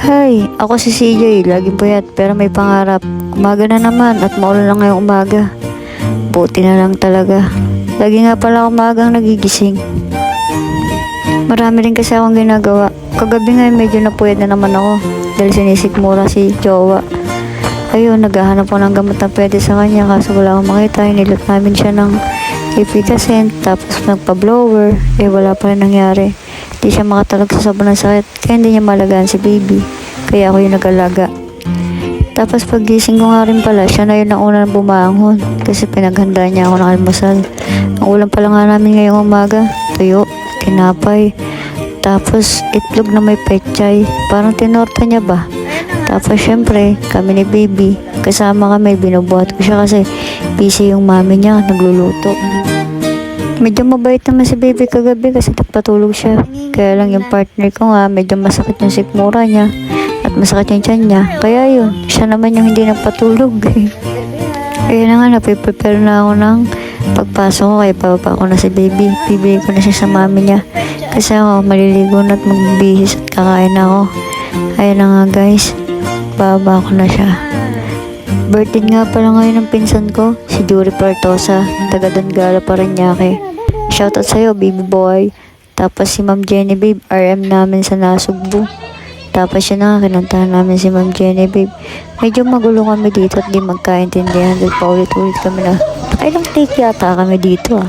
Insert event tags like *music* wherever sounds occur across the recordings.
Hi, ako si CJ, laging puyat pero may pangarap. Umaga na naman at maulan lang ngayong umaga. Buti na lang talaga. Lagi nga pala umagang nagigising. Marami rin kasi akong ginagawa. Kagabi nga medyo napuyat na naman ako dahil sinisikmura si Jowa. Ayun, naghahanap ako ng gamot na pwede sa kanya kaso wala akong makita. Inilot namin siya ng efficacent tapos nagpa-blower. Eh wala pa rin nangyari. Hindi siya makatalog sa sabon ng sakit kaya hindi niya malagaan si baby. Kaya ako yung nag-alaga. Tapos pagising ko nga rin pala, siya na yun ang una na bumangon kasi pinaghanda niya ako ng almusal. Ang ulam pala nga namin ngayong umaga, tuyo, tinapay, tapos itlog na may pechay, parang tinorta niya ba? Tapos syempre, kami ni baby, kasama kami, binubuhat ko siya kasi busy yung mami niya, nagluluto. Medyo mabait naman si baby kagabi kasi nagpatulog siya. Kaya lang yung partner ko nga, medyo masakit yung sikmura niya at masakit yung tiyan niya. Kaya yun, siya naman yung hindi nagpatulog. *laughs* Ayun na nga, napiprepare na ako ng pagpasok ko kaya pababa ko na si baby. Bibigay ko na siya sa mami niya. Kasi ako, maliligo na at magbihis at kakain ako. Ayun na nga guys, bababa ko na siya. Birthday nga pala ngayon ng pinsan ko, si Yuri Partosa, taga Dangala Paranaque. Shoutout sa'yo, baby boy. Tapos si Ma'am Genevieve, RM namin sa Nasugbu. Tapos yun na kinantahan namin si Ma'am Genevieve. Medyo magulo kami dito at di magkaintindihan. Dahil paulit-ulit kami na, nakailang take yata kami dito ah.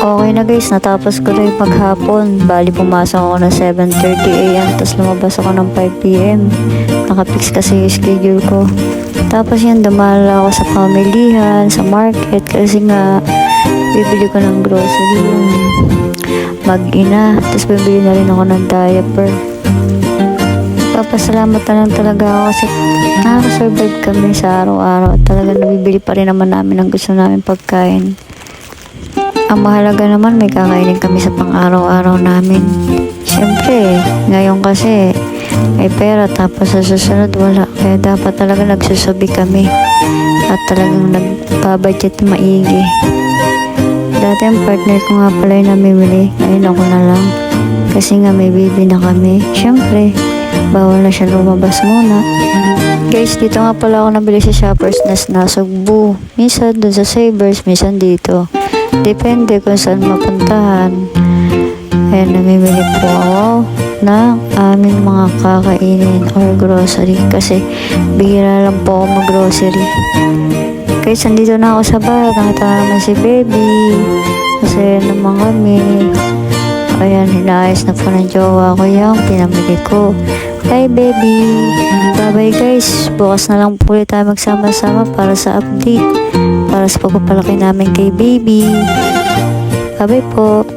Okay na guys, natapos ko na yung maghapon. Bali, pumasok ako ng 7.30am, tapos lumabas ako ng 5pm. Nakapix kasi yung schedule ko. Tapos yan, dumala ako sa pamilihan, sa market, kasi nga, bibili ko ng grocery yung mag-ina. Tapos bibili na rin ako ng diaper. Papasalamat na lang talaga ako kasi nakaka-survive kami sa araw-araw. Talaga nabibili pa rin naman namin ang gusto namin pagkain. Ang mahalaga naman may kakainin kami sa pang-araw-araw namin. Siyempre, ngayon kasi may pera tapos sa susunod wala. Kaya dapat talaga nagsusubi kami at talagang nagbabudget na maigi. Dati ang partner ko nga pala yung namimili. Ngayon ako na lang. Kasi nga may baby na kami. Siyempre, bawal na siya lumabas muna. Guys, dito nga pala ako nabili sa Shoppers na nasugbu. Minsan dun sa Savers, minsan dito. Depende kung saan mapuntahan. Ayan, namimili po ako ng aming mga kakainin or grocery kasi bihira lang po ako mag-grocery. Guys, andito na ako sa bahay. Nakita na naman si baby. Masaya naman kami. Ayan, hinaayos na po ng jowa ko yung pinamili ko. Hi, baby! Bye-bye, guys. Bukas na lang po ulit tayo magsama-sama para sa update. Para sa pagpapalaki namin kay baby. Bye-bye po.